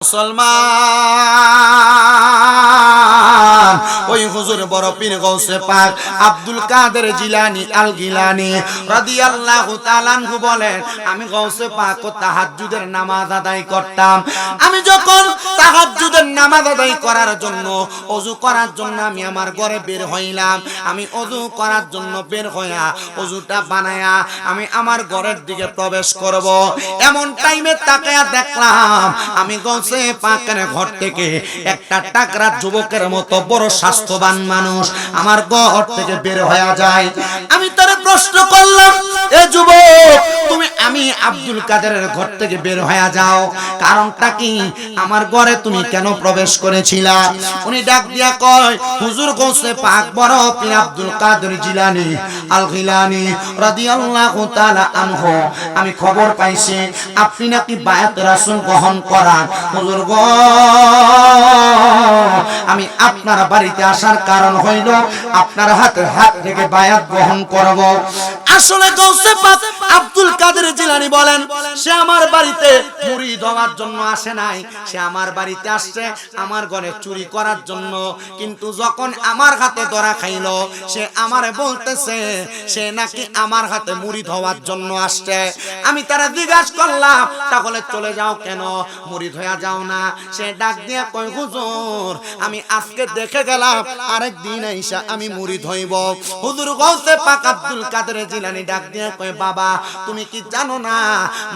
মুসলমান ওই হুজুর বড় পীর গৌসে পাক Abdul Qadir Jilani al Gilani রাদিয়াল্লাহু তাআলা বলেন, আমি গৌসে পাক ও তাহাজ্জুদের নামাজ আদায় করতাম। আমি যখন তাহাজ্জুদের নামাজ আদায় করার জন্য ওযু করার জন্য আমি আমার ঘরে বের হইলাম। আমি ওযু করার জন্য বের হইয়া ওযুটা বানায়া আমি আমার ঘরের দিকে প্রবেশ করব। এমন টাইমে তাকায়া দেখলাম, আমি গৌসে পাকের ঘর থেকে একটা টাকরা যুবকের মতো বড় স্বাস্থ্যবান মানুষ, আমার ঘর থেকে বের হয়ে যায়। আমি তার প্রশ্ন করলাম, এ যুবক, তুমি আমি আব্দুল কাদেরের ঘর থেকে বের হয়ে যাও। কারণটা কি? আমার ঘরে তুমি কেন প্রবেশ করেছিলা? উনি ডাক দিয়া কয়, হুজুর গৌসে পাক বড় পীর Abdul Qadir Jilani al Gilani রাদিয়াল্লাহু তাআলা আনহু। আমি খবর পাইছি, আপনি নাকি বায়াত রাসূল গ্রহণ করান। হুজুর গো, আমি আপনার বাড়িতে আসার কারণ হইল আপনার হাতে হাত থেকে বায়াত গ্রহণ করব। আসলে গৌসে পাক আব্দুল কাদের জিলানি বলেন, সে আমার বাড়িতে মুড়ি দেওয়ার জন্য আসে নাই। সে আমার বাড়িতে আসছে আমার ঘরে চুরি করার জন্য। কিন্তু যখন আমার হাতে ধরা খাইলো, সে আমারে বলতেছে, সে নাকি আমার হাতে মুড়ি ধোয়ার জন্য আসছে। আমি তারা জিজ্ঞাসা করলাম, তাহলে চলে যাও কেন? মুড়ি ধোয়া যাও না। সে ডাক দিয়ে কই হুজুর, আমি আজকে দেখে গেলাম, আরেক দিন আইসা আমি মুড়ি ধইব হুজুর গৌসে পাক আব্দুল কাদের জিলানি ডাক দিয়ে কই বাবা, তুমি কি জানো না,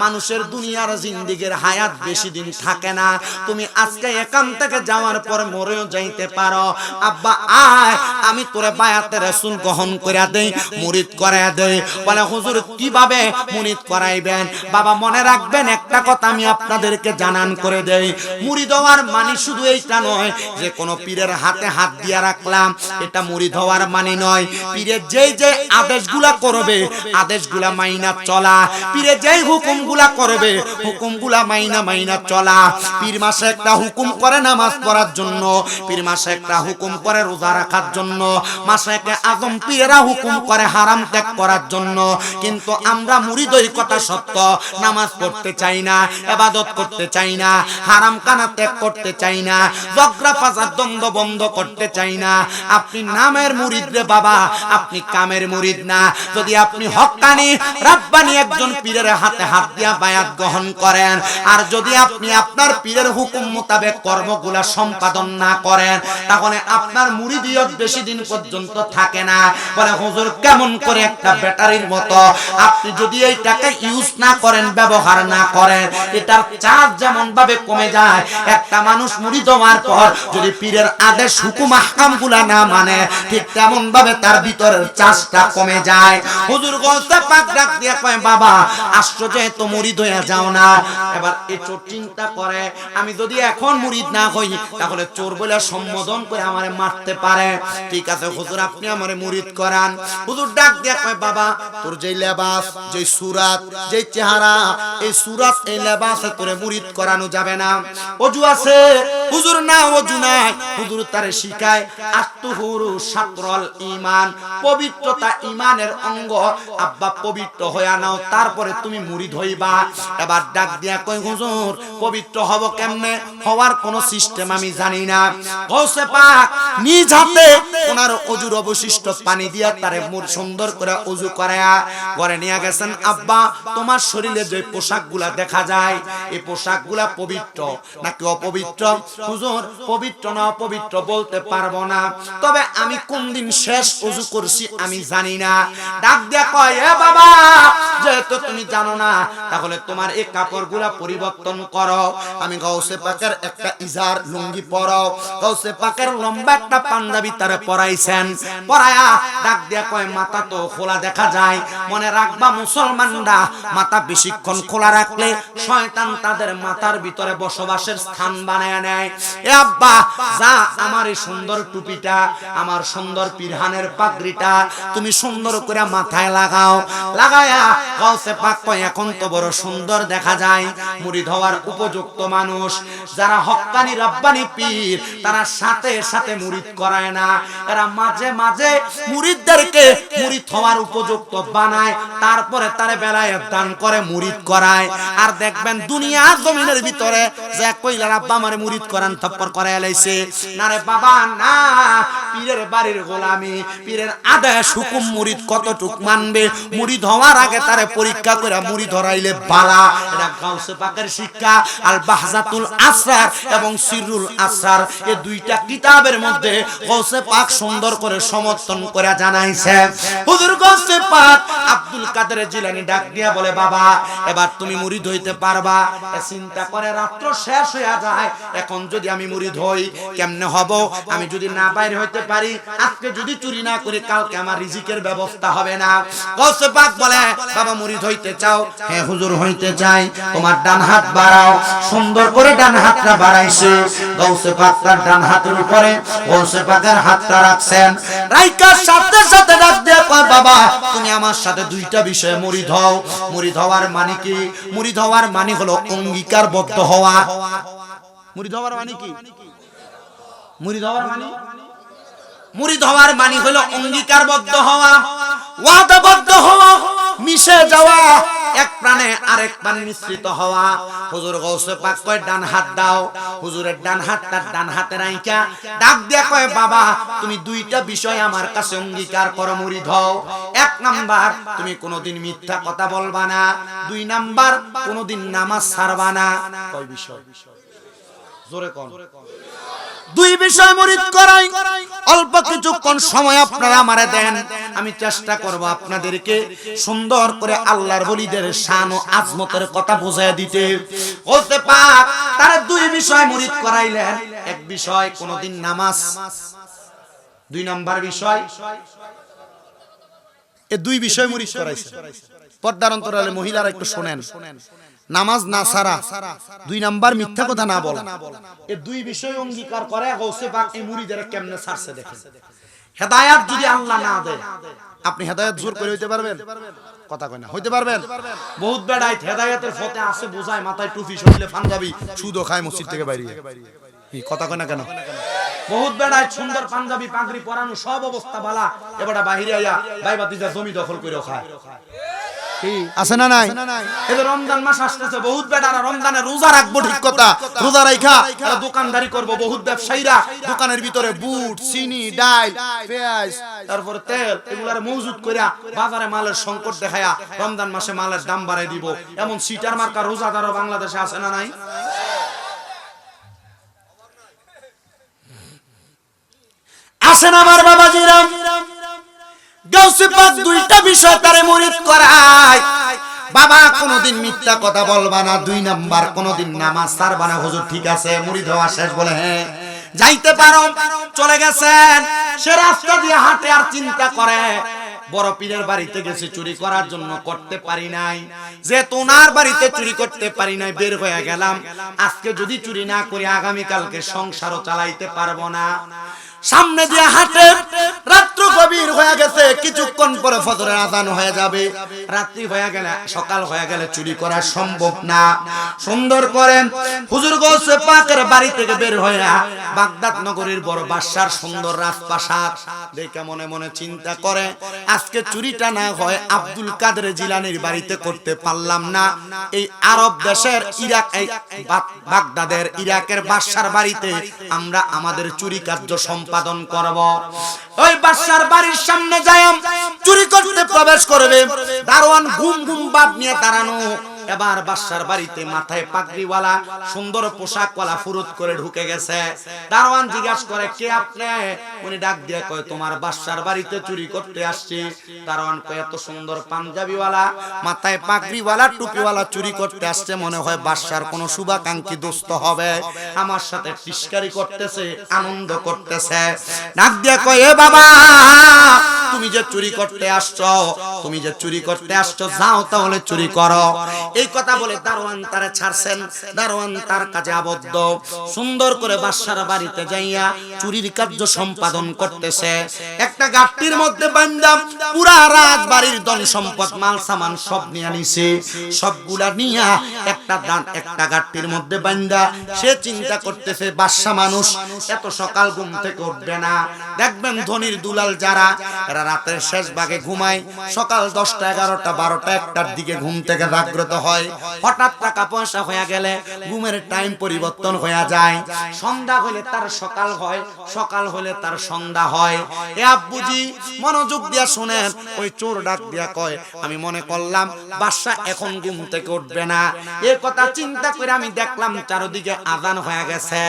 মানুষের দুনিয়ার জিন্দিগির হায়াত বেশি দিন থাকে না। তুমি আজকে এখান থেকে যাওয়ার পর মরেও যাইতে পারো। আব্বা, আয়, আমি তোরে বায়াতে রাসূল গ্রহণ কইরা দেই, মুরিদ করায়া দেই। বলে, হুজুর, কীভাবে মুরিদ করাইবেন? বাবা, মনে রাখবেন, একটা কথা আমি আপনাদেরকে জানান করে দেই। মুরিদ হওয়ার মানে শুধু এইটা নয় যে, কোনো পীরের হাতে হাত দিয়া রাখলাম, এটা মুরিদ হওয়ার মানে নয়। পীরের যেই যে আদেশগুলা করবে আদেশগুলা মাইনা চলা। পীরে যেই হুকুমগুলা করবে, হুকুমগুলা মাইনা মাইনা চলা। পীর মাসে একটা হুকুম করে নামাজ পড়ার জন্য, পীর মাসে একটা হুকুম করে রোজা রাখার জন্য। মাসে একটা আদম পীরেরা হুকুম করে হারাম ত্যাগ করার জন্য। কিন্তু আমরা মুরিদই কথা সত্য, নামাজ পড়তে চাই না, এবাদত করতে চাই না, হারাম কানা ত্যাগ করতে চাই না, জগরা ফাসাদ দ্বন্দ্ব বন্ধ করতে চাই না। আপনি নামের মুরিদ রে বাবা, আপনি কামের মুরিদ না। যদি আপনি হক্কানি রাব্বানি একজন পীরের হাতে হাত দিয়া বায়াত গ্রহণ করেন। আর যদি আপনি আপনার পীরের হুকুম মোতাবেক কর্মগুলা সম্পাদন না করেন, তাহলে আপনার মুরিদিয়ত বেশি দিন পর্যন্ত থাকে না। বলে, হুজুর, কেমন করে একটা ব্যাটারির মতো আপনি যদি এইটাকে ইউজ না করেন, ব্যবহার না করেন, এটার চার্জ যেমন ভাবে কমে যায়, একটা মানুষ মুরিদ হওয়ার পর যদি পীরের আদেশ, হুকুম, আহকামগুলা না মানে ঠিক তেমন ভাবে তার ভিতরের চার্জটা কমে যায়। হুজুর গলতে পাক ডাক দিয়ে কয়, বাবা, আশ্চর্য, এত মুরিদ হয়ে যাও না। এবার এই চোর চিন্তা করে, আমি যদি এখন মুরিদ না হই, তাহলে চোর বলে সম্বোধন করে আমারে মারতে পারে। ঠিক আছে হুজুর, আপনি আমারে মুরিদ করান। হুজুর ডাক দিয়ে কয়, বাবা, তোর যেই লেবাস, যেই সুরাত, যেই চেহারা, এই সুরাত, এই লেবাসে তোরে মুরিদ করানো যাবে না। অজু আছে? হুজুর, না, অজু নাই। হুজুর তারে শিখায়, আত্মহুরু সাতরল ইমান, পবিত্রতা ইমানের অঙ্গ আব্বা পবিত্র হইয়া নাও, তারপরে তুমি মুরিদ হইবা এবার ডাক দিয়া কই হুজুর, পবিত্র হব কেমনে? হওয়ার কোন সিস্টেম আমি জানি না। গৌসে পাক, নিজ হাতে ওনার অজুর অবশিষ্ট পানি দিয়া তারে মুর সুন্দর করে অজু করায়া ঘরে নিয়ে গেছেন। আব্বা, তোমার শরীরে যে পোশাকগুলা দেখা যায়, এই পোশাকগুলা পবিত্র নাকি অপবিত্র? হুজুর, পবিত্র না অপবিত্র বলতে পারব না। তবে আমি কোন দিন শেষ অজু করছি আমি জানি না। ডাক দিয়া কয় এ বাবা যেহেতু তুমি জানো না তাহলে তোমার এই কাপড়গুলা পরিবর্তন করো। আমি গৌসে পাকের একটা ইজার লুঙ্গি পরাও। গৌসে পাকের লম্বা একটা পাঞ্জাবি তারে পরাইছেন। পরায়া ডাক দিয়া কয় মাথা তো খোলা দেখা যায়। মনে রাখবা মুসলমানরা মাথা বেশিক্ষণ খোলা রাখলে শয়তান তাদের মাথার ভিতরে বসবাসের স্থান বানায় নেয়। এ আব্বা যা আমার এই সুন্দর টুপিটা আমার সুন্দর পিরহানের পাগড়িটা তুমি সুন্দর করে মাথায় লাগাও। লাগায়া গাউসে পাক কয় এখন তো বড় সুন্দর দেখা যায়। মুড়ি ধোয়ার উপযুক্ত মানুষ। যারা হক্কানি রব্বানি পীর, তারা সাথে সাথে মুড়ি মুরিদ করায় না। এরা মাঝে মাঝে মুরিদদেরকে মুরিদ হওয়ার উপযুক্ত বানায়। তারপরে তারে বেলায় দান করে মুরিদ করায়। আর দেখবেন দুনিয়া জমিনের ভিতরে যে কইলার আব্বা আমারে মুরিদ করান থপ্পর করে এলাইছে না রে বাবা, না। পীরের বাড়ির গোলামি পীরের আদেশ হুকুম মুরিদ কতটুক মানবে? মুরিদ হওয়ার আগে তারে পরীক্ষা করে মুরিদ ধরাইলে বালা। এটা গাউসে পাকের শিক্ষা আল বাহজাতুল আসরার এবং সিরুল আসরার। এই দুইটা কিতাবের মধ্যে গাউসে পাক সুন্দর করে সমর্থন করে জানাইছে। হুজুর গাউসে পাক আব্দুল কাদের জিলানী ডাক দিয়া বলে বাবা এবার তুমি মুরিদ হইতে পারবা। চিন্তা করে রাত্র শেষ হইয়া যায়। এখন যদি আমি মুরিদ হই কেমনে হব? আমি যদি না বাইরে হইতে পারি, আজকে যদি চুরি না করি, কালকে আমার রিজিকের ব্যবস্থা হবে না। বলে, বাবা, মুরিদ হইতে চাও? হ্যাঁ হুজুর হইতে চাই। তোমার ডান হাত বাড়াও। সুন্দর করে ডান হাতটা বাড়াইছে। ডান হাতের উপরে হাতটা রাখছেন। রাইকার সাথে সাথে বাবা, তুমি আমার সাথে দুইটা বিষয়ে মানে কি? মানে হলো হওয়া। মানে কি? মানে? মুরিদ হওয়ার মানে হলো অঙ্গীকারবদ্ধ হওয়া, ওয়াদাবদ্ধ হওয়া, মিশে যাওয়া, এক প্রাণে আরেক প্রাণে মিশ্রিত হওয়া। হুজুর গৌসে পাক কয়, ডান হাত দাও। হুজুরের ডান হাত তার ডান হাতে রাইকা ডাক দিয়া কয়, বাবা, তুমি দুইটা বিষয় আমার কাছে অঙ্গীকার করো, মুরিদ হও। এক নাম্বার, তুমি কোনোদিন মিথ্যা কথা বলবা না। দুই নাম্বার, কোনোদিন নামাজ ছাড়বা না। কয় বিষয়? জোরে কোন। দুই বিষয় মরিদ করাই। অল্প কিছুক্ষণ সময় আপনারা আমারে দেন। আমি চেষ্টা করব আপনাদেরকে সুন্দর করে আল্লাহর বলিদের শান ও আজমতের কথা বোঝায় দিতে। বলতে পাক, তারা দুই বিষয় মরিদ করাইলেন। এক বিষয়, কোনোদিন নামাজ। দুই নাম্বার বিষয়, এ দুই বিষয় মরিদ করাইছে। পর্দার অন্তরালে মহিলারা একটু শোনেন। নামাজ না সারা। দুই নাম্বার মিথ্যা কথা না বলা। এই দুই বিষয় অঙ্গীকার করে গৌসে পাক এই মুরিদের কেমনে ছাড়ছে দেখেন। হেদায়াত যদি আল্লাহ না দেয় আপনি হেদায়াত জোর করে হইতে পারবেন? কথা কয় না হইতে পারবেন? বহুত বেড়াই হেদায়াতের ফতে আছে বোঝায় মাথায় টুপি শরীরে পাঞ্জাবি সুদো খায় মসজিদ থেকে বাইরে। কথা কয় না কেন? বহুত বেড়ায় সুন্দর পাঞ্জাবি পাগড়ি পরানো সব অবস্থা বালা। এবারে বাহিরে আইয়া বাইবাতিজা জমি দখল করে খায়। আছে না নাই? এদের রমজান মাস আসতেছে বহুত বেটারা রমজানে রোজা রাখব ঠিক কথা। রোজা রাখা দোকানদারি করব বহুত ব্যবসায়ীরা। দোকানের ভিতরে বুট চিনি ডাল পেঁয়াজ তারপর তেল এগুলার মজুদ কইরা বাজারে মালের সংকট দেখায়া রমজান মাসে মালের দাম বাড়াই দিব। এমন সিটার মার্কা রোজাদারও বাংলাদেশে আছে না নাই? আসেন আমার বাবাজিরা? হ্যাঁ। বাড়িতে গেছে, চুরি করার জন্য করতে পারি নাই। যে তোনার বাড়িতে চুরি করতে পারি নাই, বের হয়ে গেলাম। আজকে যদি চুরি না করি আগামী কালকে সংসারও চালাইতে পারব না। সামনে দিয়ে হাঁটে, রাত্র গভীর হয়ে গেছে, কিছুক্ষণ পরে ফজরের আজান হয়ে যাবে। রাত্রি হয়ে গেলে, সকাল হয়ে গেলে চুরি করা সম্ভব না। সুন্দর করে, হুজুর গোসে পাকের বাড়ি থেকে বের হয়ে বাগদাদ নগরীর বড় বাদশার সুন্দর রাজপ্রাসাদ দেখে মনে মনে চিন্তা করে, আজকে চুরিটা না হয় আব্দুল কাদের জিলানির বাড়িতে করতে পারলাম না। এই আরব দেশের ইরাক বাগ- বাগদাদের, ইরাকের বাদশার বাড়িতে আমরা আমাদের চুরি কার্য সম্পাদন করব। ওই বাচ্চার বাড়ির সামনে যায় চুরি করতে প্রবেশ করবে। দারোয়ান ঘুম ঘুম বাপ নিয়ে দাঁড়ানো। এবার বাদশার বাড়িতে মাথায় পাগড়িওয়ালা সুন্দর পোশাকওয়ালা ফুরুত করে ঢুকে গেছে। দারোয়ান জিজ্ঞাসা করে, কে আপনি? উনি ডাক দিয়ে কয়, তোমার বাদশার বাড়িতে চুরি করতে আসছি। দারোয়ান কয়, এত সুন্দর পাঞ্জাবিওয়ালা, মাথায় পাগড়িওয়ালা, টুপিওয়ালা চুরি করতে আসছে, মনে হয় বাদশার কোনো শুভাকাঙ্ক্ষী দোস্ত হবে। আমার সাথে টিস্কারি করতেছে, আনন্দ করতেছে। ডাক দিয়ে কয়, এ বাবা, তুমি যে চুরি করতে আসছো, তুমি যে চুরি করতে আসছো, যাও তাহলে চুরি করো। এই কথা বলে দারোয়ান তারে ছাড়ছেন। দারোয়ান তার কাজে আবদ্ধ। সুন্দর করে বাদশার বাড়িতে যাইয়া চুরির কার্য সম্পাদন করতেছে। একটা গাট্টির মধ্যে বান্দাম পুরা রাত বাড়ির ধন সম্পদ, মাল, সামান সব নিয়ে নিছে। সবগুলা নিয়া একটা একটা দান, একটা গাট্টির মধ্যে বান্দা সে চিন্তা করতেছে, বাদশা মানুষ, এত সকাল ঘুম থেকে উঠবে না। দেখবেন ধনির দুলাল যারা, এরা রাতের শেষ ভাগে ঘুমায়, সকাল দশটা, এগারোটা, বারোটা, একটার দিকে ঘুম থেকে জাগ্রত হয়। হঠাৎ টাকা পয়সা হয়ে গেলে ঘুমের টাইম পরিবর্তন হয়ে যায়। সন্ধ্যা হলে তার সকাল হয়, সকাল হলে তার সন্ধ্যা হয়। এ আব্বুজি, মনোযোগ দিয়া শুনেন। ওই চোর ডাক দিয়া কয়, আমি মনে করলাম বাদশা এখন ঘুম থেকে উঠবে না। এ কথা চিন্তা করে আমি দেখলাম চারদিকে আজান হয়ে গেছে।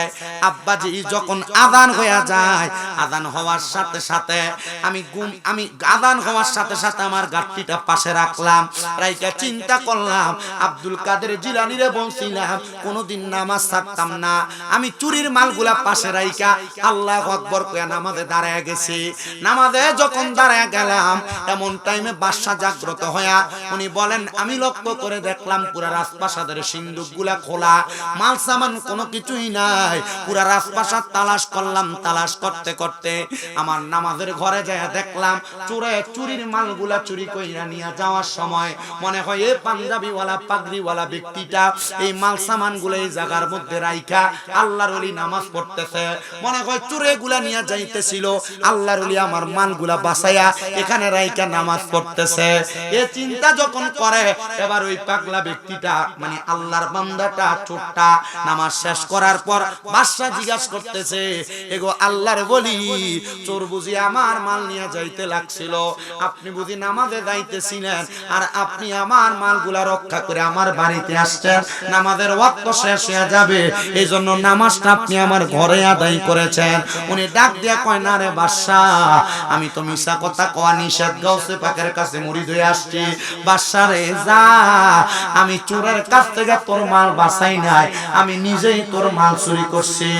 আব্বাজি যখন আজান হয়ে যায়, আজান হওয়ার সাথে সাথে আমি ঘুম, আমি আজান হওয়ার সাথে সাথে আমার গাঠটিটা পাশে রাখলাম। রাইকা চিন্তা করলাম, আব্দুল কাদের জিলানিরে বলছিলাম কোনোদিন নামাজ ছাড়তাম না। আমি চুরির মালগুলা পাশে রাইকা আল্লাহ আকবর কয়া নামাজে দাঁড়ায় গেছি। নামাজে যখন দাঁড়ায় গেলাম, এমন টাইমে বাদশা জাগ্রত হয়া উনি বলেন, আমি লক্ষ্য করে দেখলাম পুরা রাজপ্রাসাদের সিন্দুকগুলা খোলা, মাল সামান কোনো কিছুই নাই। পুরা রাজপ্রাসাদ তালাশ করলাম, তালাশ করতে করতে আমার নামাজের ঘরে যায় দেখলাম, চোরে চুরির মালগুলা চুরি কইরা নিয়ে যাওয়ার সময় মনে হয় এই পাঞ্জাবিওয়ালা, পাগড়িওয়ালা ব্যক্তিটা এই মাল সামানগুলো এই জায়গার মধ্যে রাইখা, আল্লাহর ওলি নামাজ পড়তেছে। মনে হয় চুরে গুলা নিয়ে যাইতেছিল, আল্লাহর ওলি আমার মালগুলা বাসাইয়া এখানে রাইখা নামাজ পড়তেছে। এ চিন্তা যখন করে, এবার ওই পাগলা ব্যক্তিটা মানে আল্লাহর বান্দাটা চোরটা নামাজ শেষ করার পর বাদশা জিজ্ঞাসা করতেছে, এগো আল্লাহর বলি, চোর বুঝি আমার মাল নিয়ে যাইতে লাগছিল। আপনি বুঝি নামাজে যাইতেছিলেন আর আপনি আমার মালগুলা রক্ষা করে আমার বাড়িতে আসছেন। নামাজের ওয়াক্ত শেষ হয়ে যাবে। এই জন্য নামাজটা আপনি আমার ঘরে আদায় করেছেন। উনি ডাক দিয়া কয়, না রে বাদশা আমি তো মিশা কথা কয়া নিষেধ। গাউসে পাকের কাছে মুড়ি ধুয়ে আসছি। বাদশা রে, যা, আমি চোরের কাছ থেকে তোর মাল বাসাই নাই। আমি নিজেই তোর মাল চুরি করছি।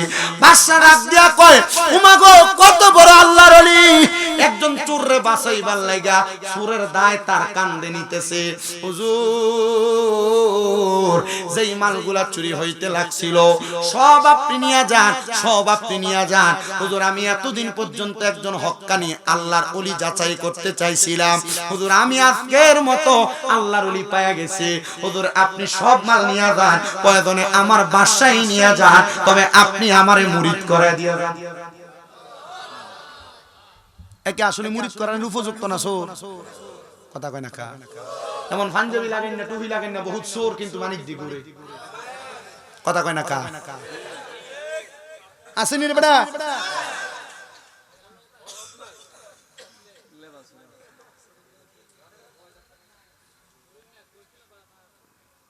বাদশা রাত দিয়া কয় উমা গো কত বড় আল্লাহর ওলি। একজন চোররে বাসাইবার লাগা চোরের দায় তার কান্দে নিতেছে। হুজুর, যেই মালগুলা চুরি হইতে লাগছিল, সব আপনি নিয়ে যান, সব আপনি নিয়ে যান। হুজুর, আমি এতদিন পর্যন্ত একজন হক্কানি, আল্লাহর অলি যাচাই করতে চাইছিলাম। হুজুর, আমি আজকের মতো আল্লাহর অলি পায়া গেছি। হুজুর, আপনি সব মাল নিয়ে যান, প্রয়োজনে আমার বাসায় নিয়ে যান, তবে আপনি আমারে মুরিদ করে দিয়ে একে আসলে মুরিদ করার উপযুক্ত না সোর। কথা কয় না কা এমন পাঞ্জাবি লাগেন না টুপি লাগেন না বহুত সোর কিন্তু মানিক দি ঘুরে। কথা কয় না কা আসেনি রে বেটা।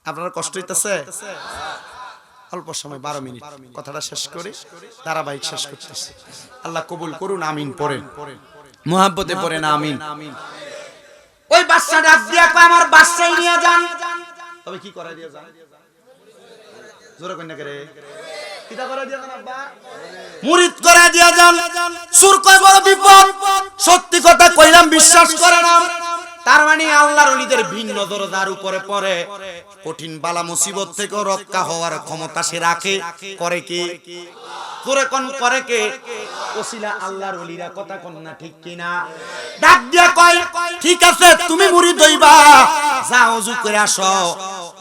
আপনার কষ্ট হইতেছে? অল্প সময় বারো মিনিট। কথাটা শেষ করে ধারাবাহিক শেষ করতেছে। আল্লাহ কবুল করুন আমিন পড়েন। মোহাব্বতে পড়েন আমিন। ওই বাচ্চা ডাক দিয়া কয় আমার বাচ্চাই নিয়ে যান। তবে কি করা দিয়ে যান? জোরে কন্যা করে দিয়া যান আব্বা? মুরিদ করে দিয়া যান। সুর কয় বড় বিপদ। সত্যি কথা কইলাম বিশ্বাস করে না। তার মানে আল্লাহর ভিন্ন দরজার উপরে পড়ে। কঠিন বালা মুসিবত থেকেও রক্ষা হওয়ার ক্ষমতা সে রাখে। করে কি? তোরে কোন করে কে? ওসিলা আল্লাহর ওলিরা কথা কোন না ঠিক কিনা? ডাক দিয়া কয় ঠিক আছে তুমি মুরিদ হইবা যা ওযু করে আসো।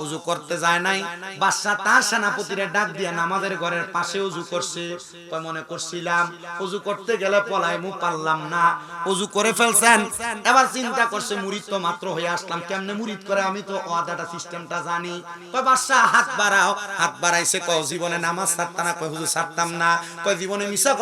ওযু করতে যায় নাই। বাদশা তার সেনাপতিরে ডাক দিয়া নামাজের ঘরের পাশে ওযু করছে। তো মনে করছিলাম ওযু করতে গেলে পলাই মু পারলাম না। ওযু করে ফেলছেন। এবার চিন্তা করছে মুরিদ তো মাত্র হয়ে আসলাম। কেমনে মুরিদ করে? আমি তো ওয়াদাটা সিস্টেমটা জানি। কয় বাদশা হাত বাড়াও। হাত বাড়াইছে কয় জীবনে নামাজ ছাড়তা না। কয় হুজুর ছাড়তাম না। কয়, জীবনে মিছা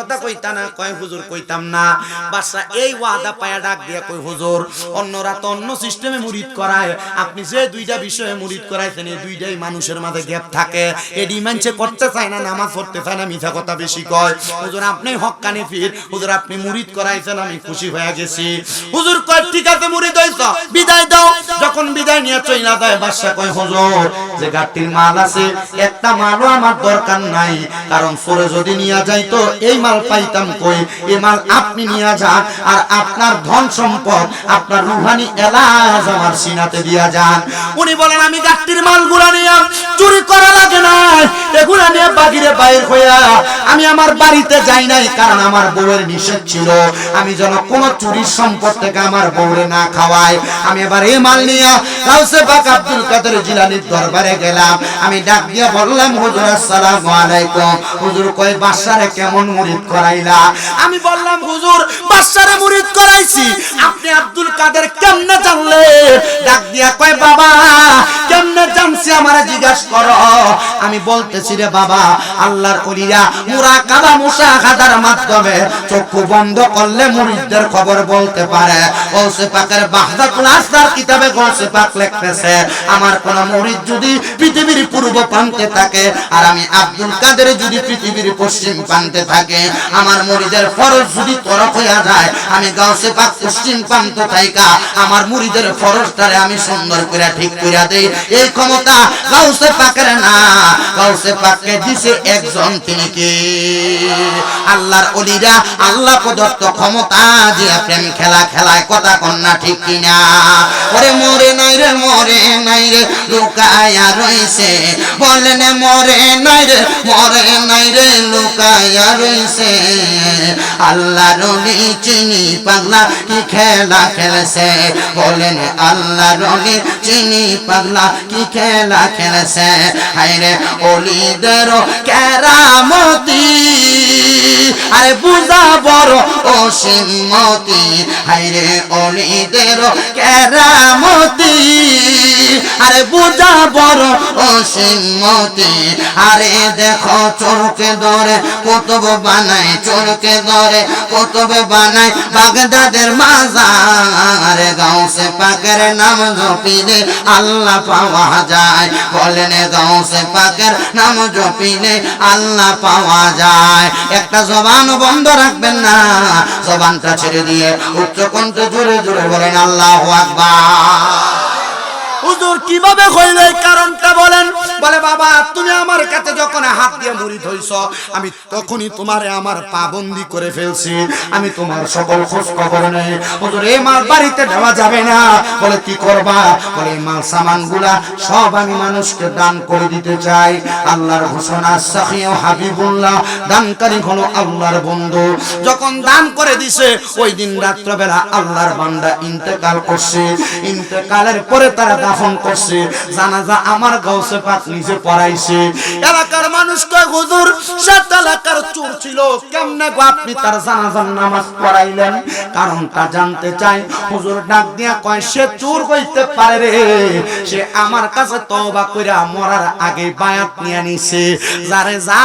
আমি খুশি হয়ে গেছি। হুজুর, কয়, ঠিক আছে, মুরিদ হইছ। বিদায় দাও। যখন বিদায় নিয়ে চইলা যায়, বাদশা কয়, হুজুর, যে গাটির মাল আছে, একটা মালও আমার দরকার নাই। কারণ সরে যদি নিয়ে যাই তো, এই মাল পাইতাম কই? এই মাল আপনি নিয়ে যান, আর আপনার ধন সম্পদ, আপনার রুহানি এলাজ আমার সিনাতে দিয়া যান। উনি বলেন, আমি গাটির মালগুলা নিয়ে চুরি করা লাগে না এগুলা নিয়ে বাগিরে বাইর হইয়া আমি আমার বাড়িতে যাই নাই, কারণ আমার বউয়ের নিষেধ ছিল। আমি যেন কোন চুরির সম্পদ থেকে আমার বউরে না খাওয়াই। আমি এবার এই মাল নিয়ে গাউসে পাক আব্দুল কাদের জিলানির দরবারে গেলাম। আমি ডাক দিয়ে বললাম, হুজুর, আসসালামু আলাইকুম। হুজুর কই বাসারে কেমন মুরিদ করাইলা? আমি বললাম, হুজুর বাসারে মুরিদ করাইছি। আপনি আব্দুল কাদের কেমনে জানলে? ডাক দিয়া কয়, বাবা, কেমনে জানছি আমারে জিজ্ঞাসা করো। আমি বলতেছি, রে বাবা, আল্লাহর ওলিরা মুরাকাবা মুশাহাদার মাধ্যমে চক্ষু বন্ধ করলে মুরিদদের খবর বলতে পারে। গৌসে পাকের বাহদাতুল আসদার কিতাবে গৌসে পাক লিখতেছে, আমার কোন মুরিদ যদি পৃথিবীর পূর্ব প্রান্তে থাকে, আর আমি আব্দুল কাদের যদি পৃথিবীর পশ্চিম প্রান্তে থাকে। আমার মুরিদের ফরজ যদি তরফ হইয়া যায়, আমি গাউসে পাক পশ্চিম প্রান্ত থাইকা, আমার মুরিদের ফরজটারে আমি সুন্দর করে ঠিক কইরা দেই। এই ক্ষমতা গাউসে পাকের না। গাউসে পাককে দিছে একজন তিনি কি? আল্লাহর ওলিরা আল্লাহ প্রদত্ত ক্ষমতা দিয়ে প্রেম খেলা খেলায় কথা কন্যা ঠিক কিনা? ওরে মরে নাই রে, মরে নাই রে, লুকায়া রইছে। বলেন মরে নাই রে, মরে নাই রে লুকায়া রইছে আল্লাহ রলি চিনি পাগলা কি খেলা খেলছে? বলেন, আল্লাহ রলি চিনি পাগলা কি খেলা খেলছে? হাইরে অলিদের কেরামতি, আরে বুঝা বড় অসীমতি। হাইরে অলিদের কেরামতি আরে বুঝা বড় অসীমতি আরে দেখো চোরকে ধরে কতব বানাই চোরকে ধরে কতব বানাই বাগদাদের মাজার। গাউসে পাকের নাম জপিলে আল্লাহ পাওয়া যায়। বলেন গাউসে পাকের নাম জপিলে আল্লাহ পাওয়া যায়। একটা জবান বন্ধ রাখবেন না। জবানটা ছেড়ে দিয়ে উচ্চ কণ্ঠে জোরে জোরে বলেন আল্লাহ আকবার। হুজুর কীভাবে হইল এই কারণটা বলেন? বলে, বাবা, তুমি আমার কাছে যখন হাত দিয়ে মুড়ি ধইছ, আমি তখনই তোমারে আমার পাবন্দি করে ফেলছি। আমি তোমার সকল খোঁজ খবর নেই। হুজুর এই মাল বাড়িতে দেওয়া যাবে না। বলে, কি করবা? বলে, এই মাল সামানগুলা সব আমি মানুষকে দান করে দিতে চাই। আল্লাহর ঘোষণা সাখিও হাবিবুল্লাহ দানকারী হলো আল্লাহর বন্ধু। যখন দান করে দিছে, ওই দিন রাত্রবেলা আল্লাহর বান্দা ইন্তেকাল করছে। ইন্তেকালের পরে তারা দাফন করছে। জানাজা আমার গাউসে পাক নিজে পড়াইছে। এলাকার মানুষ কয়, হুজুর, সাত এলাকার চোর ছিল। কেমনে গো আপনি তার জানাজার নামাজ পড়াইলেন? কারণটা জানতে চাই। হুজুর ডাক দিয়া কয়, সে চোর হইতে পারে রে। সে আমার কাছে তওবা কইরা মরার আগে বায়াত নিয়ে নিছে। যারে যা,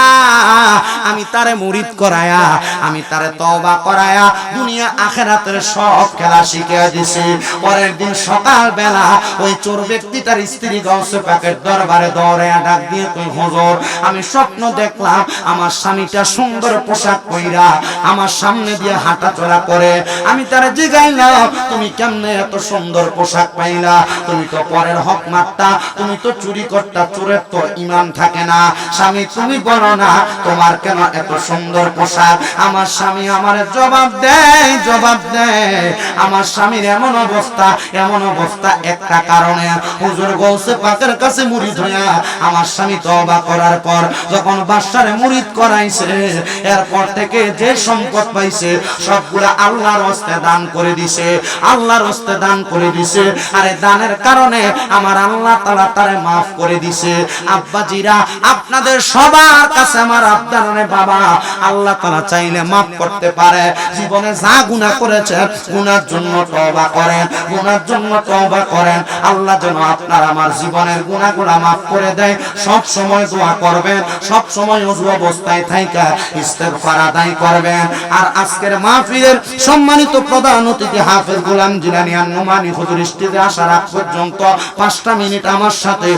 আমি তারে মুরিদ করায়া, আমি তারে তওবা করায়া দুনিয়া আখেরাতের সব খেলা শিখিয়ে দিছি। পরের দিন সকাল বেলা ওই চোর ব্যক্তিটার স্ত্রী গৌসে পাকের দরবারে দৌড়ে ডাক দিয়ে তুই হুজুর, আমি স্বপ্ন দেখলাম আমার স্বামীটা সুন্দর পোশাক পইরা আমার সামনে দিয়ে হাঁটা চলা করে। আমি তারা জিগাইলাম তুমি কেমনে এত সুন্দর পোশাক পাইলা? তুমি তো পরের হক মারতা তুমি তো চুরি করতা, চোরের তো ইমান থাকে না। স্বামী, তুমি বলো না, তোমার কেন এত সুন্দর পোশাক? আমার স্বামী আমার জবাব দেয় জবাব দেয়। আমার স্বামীর এমন অবস্থা এমন অবস্থা একটা কারণে হুজুর গৌসে পাকের কাছে মুরিদ হইয়া আমার স্বামী তওবা করার পর যখন মুরিদ করাইছে, এরপর থেকে যে সম্পদ পাইছে, সবগুলা আল্লাহর হস্তে দান করে দিছে, আল্লাহর হস্তে দান করে দিছে। আরে দানের কারণে আমার আল্লাহ তারে করে দিছে। আব্বাজিরা আপনাদের সবার কাছে আমার আবদারনে বাবা। আল্লাহ তাআলা চাইলে maaf করতে পারে। জীবনে যা গুনার জন্য তওবা করেন, গুনার জন্য করেন। আল্লাহ যেন আপনার আমার জীবনের maaf করে দেয়। সব সময় দোয়া করবেন, সব সময় ওযু অবস্থায় থাইকা ইস্তেগফার আদায় করবেন। আর আজকের মাহফিলের সম্মানিত প্রধান অতিথি হাফেজ গোলাম জিলানী আর নোমানি হুজুর স্টেজে আসার আগ পর্যন্ত পাঁচটা মিনিট আমার সাথে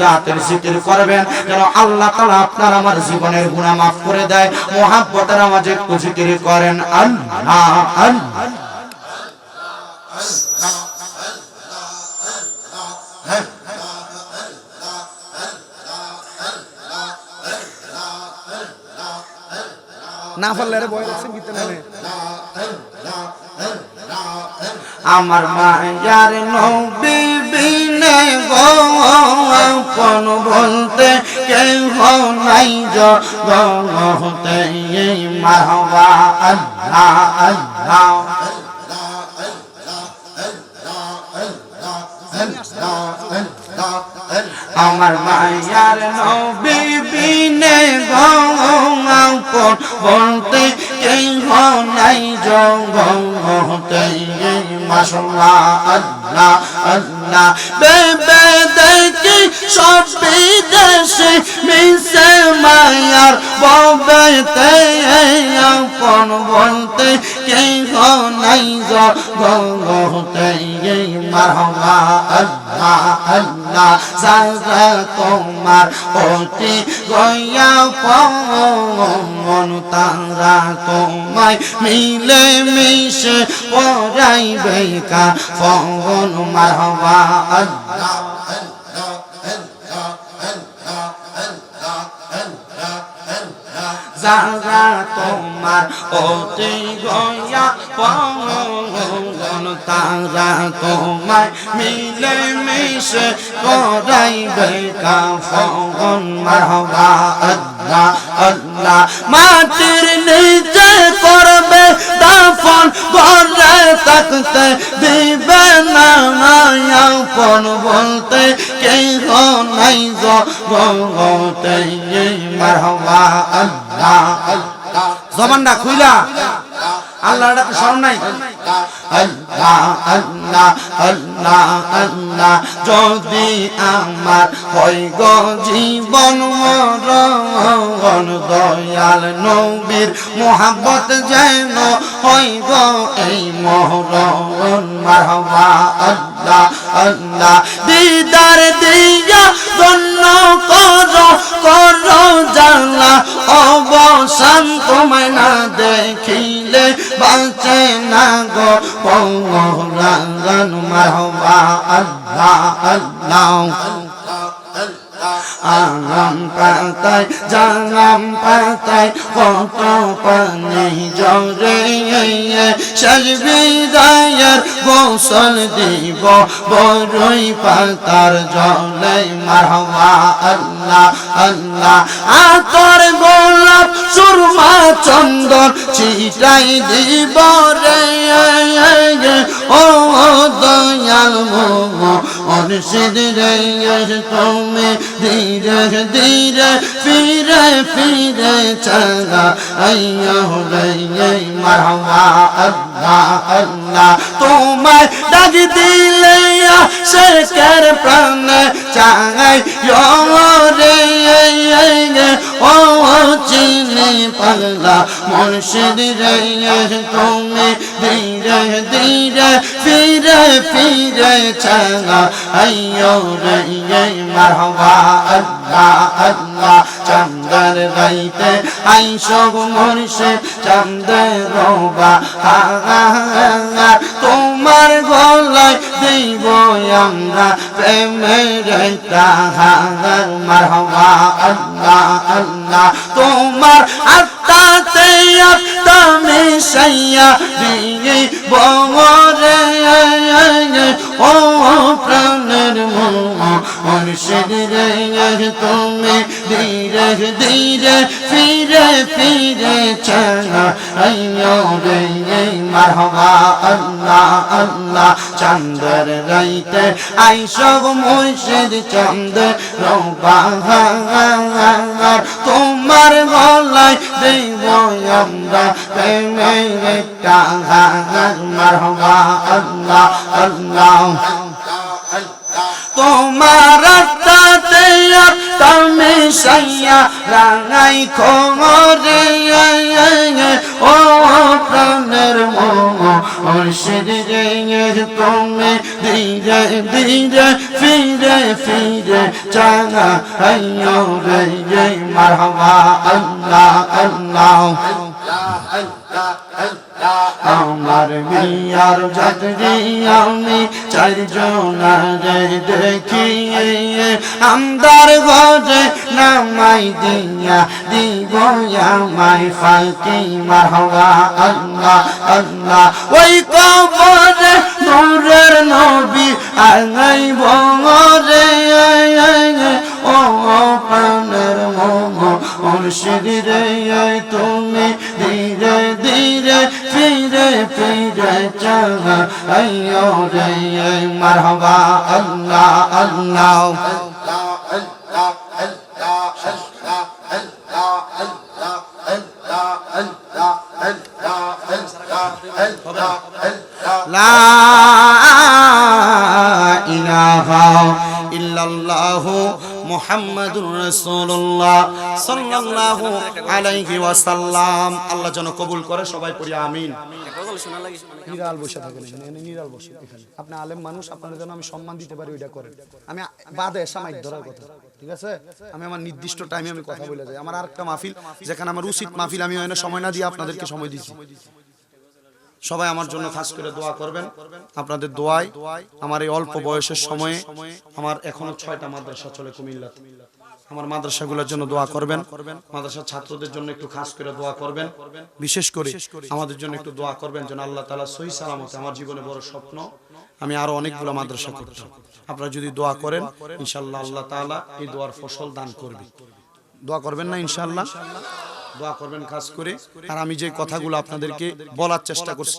জাতের জিকির করবেন, যেন আল্লাহ তাআলা আপনার আমার জীবনের গুনাহ মাফ করে দেয়। মোহাব্বতের আমাজে একটু করেন, আল্লাহ আল্লাহ। না পারলে আরে বয় রাখছেন গীতে নেনে আমার মায়ার নবী বিনে গো কোন বলতে কেহ নাই জগতে মাহবা আল্লাহ আল্লাহ। আমার মায়ার নবী বিনে গঙ্গাপন বলতে কে নাই জগতে মাসলা আল্লাহ আল্লাহ বেবে দেখি সব বিদেশে মিশে মায়ার ববেতে আপন বলতে কে নাই জগতে মারহাবা, আল্লাহ আল্লাহ সাজা তোমার, অতি গয়া পন তারা তোমায়। মিলে মিশে পড়াইবে কা ফন মারহাবা, আল্লাহ। যারা তোমার অতি গয়া পন তারা তোমায় মিলে মিশে করাইবে কাফন মারহাবা। আল্লাহ আল্লাহ, মাটির নিচে করবে দাফন, ঘরে থাকতে দিবে না আপন বলতে কে নাই গতে আল্লাহ আল্লাহ জবানটা খুইলা। আল্লাহটা ডাকে শরণ নাই। আল্লাহ আল্লাহ আল্লাহ আল্লাহ, যদি আমার হয় গো জীবন মরণ, দয়াল নবীর মোহাব্বত যেন হয় গো এই মরণ। মারহাবা, আল্লাহ আল্লাহ, দিদার দিয়া ধন্য কর কর জানলা অবসান। তোমায় না দেখিলে বাঁচে না গো। পৌরাঙ্গন মারহবা আল্লাহ আল্লাহ আরাম পাতায়, জানাম পাতায় কত পানি জরে দায়ের গোসল দিব বড়ই পাতার জলে মারহবা, আল্লাহ আল্লাহ। আতর গোলাপ, সুরমা চন্দন চিটাই দিব রে ও দয়াল অর্ষিদ রে তুমি ধীরে ধীরে ফিরে ফিরে চলা। আইয়া রে মারহাবা আল্লাহ আল্লাহ। তোমায় ডাক দিলে শেখের প্রাণ চাই। রে ও চিনি পাগলা মুর্শিদ রে তুমি ধীরে ধীরে ফিরে ফিরে চলা। আইয়ো রে মারহাবা, আল্লাহ আল্লাহ। চন্দর গাইতে আইসো মুর্শিদ চন্দের রোবা। তোমার গলায় দেব আমরা প্রেমের হাগার মারহাবা, আল্লাহ আল্লাহ। তোমার আত্মাতে আত্মা মিশাইয়া দিয়ে বমরে ও প্রাণের মুর্শিদ রে, তুমি ধীরে ধীরে ফিরে ফিরে চলা। আইয়ো রে মারহাবা আল্লাহ আল্লাহ চন্দ্র রাইতে আইসব মুর্শিদ তোমার গলায় আমরা প্রেমের হার মারহাবা আল্লাহ তোমার তাতে তুমি সাইয়া রাঙাই খমরে, ও প্রাণের মুর্শিদ তুমি ধীরে ধীরে, ফিরে ফিরে চাঙা আইয়ো রে মারহাবা আল্লাহ আল্লাহ। আমার বিয়ার যাত্রী আমি চারজনারে দেখি। আমদার ঘরে নামাই দিয়া দিব আমায় ফাঁকি, মারহবা আল্লাহ আল্লাহ। ওই কবরে নূরের নবী আঙাই বঙরে ও প্রাণের মোহ, মুর্শিদ রে, তুমি মোহাম্মদ ওয়াসাল্লাম। আল্লাহ যেন কবুল করে সবাই পড়ি আমিন। নিরাল বসে থাকেন এখানে নিরাল বসে, এখানে। আপনি আলেম মানুষ জন্য আমি সম্মান দিতে পারি, ওইটা করেন। আমি বাদে ধরার কথা, ঠিক আছে? আমি আমার নির্দিষ্ট টাইমে আমি কথা বলে যাই। আমার আরেকটা মাহফিল, যেখানে আমার উচিত মাহফিল, আমি ওখানে সময় না দিয়ে আপনাদেরকে সময় দিচ্ছি। সবাই আমার জন্য খাস করে দোয়া করবেন। আপনাদের দোয়ায়, আমার এই অল্প বয়সের সময়ে, আমার এখনও ছয়টা মাদ্রাসা চলে কুমিল্লা আমার মাদ্রাসাগুলোর জন্য দোয়া করবেন। মাদ্রাসার ছাত্রদের জন্য একটু খাস করে দোয়া করবেন। বিশেষ করে আমাদের জন্য একটু দোয়া করবেন যেন আল্লাহ তালা সহি সালামতে আমার জীবনে বড় স্বপ্ন, আমি আরও অনেকগুলো মাদ্রাসা করতাম। আপনারা যদি দোয়া করেন ইনশাল্লাহ আল্লাহ তাআলা এই দোয়ার ফসল দান করবে। দোয়া করবেন না ইনশাল্লাহ দোয়া করবেন খাস করে। আর আমি যে কথাগুলো আপনাদেরকে বলার চেষ্টা করছি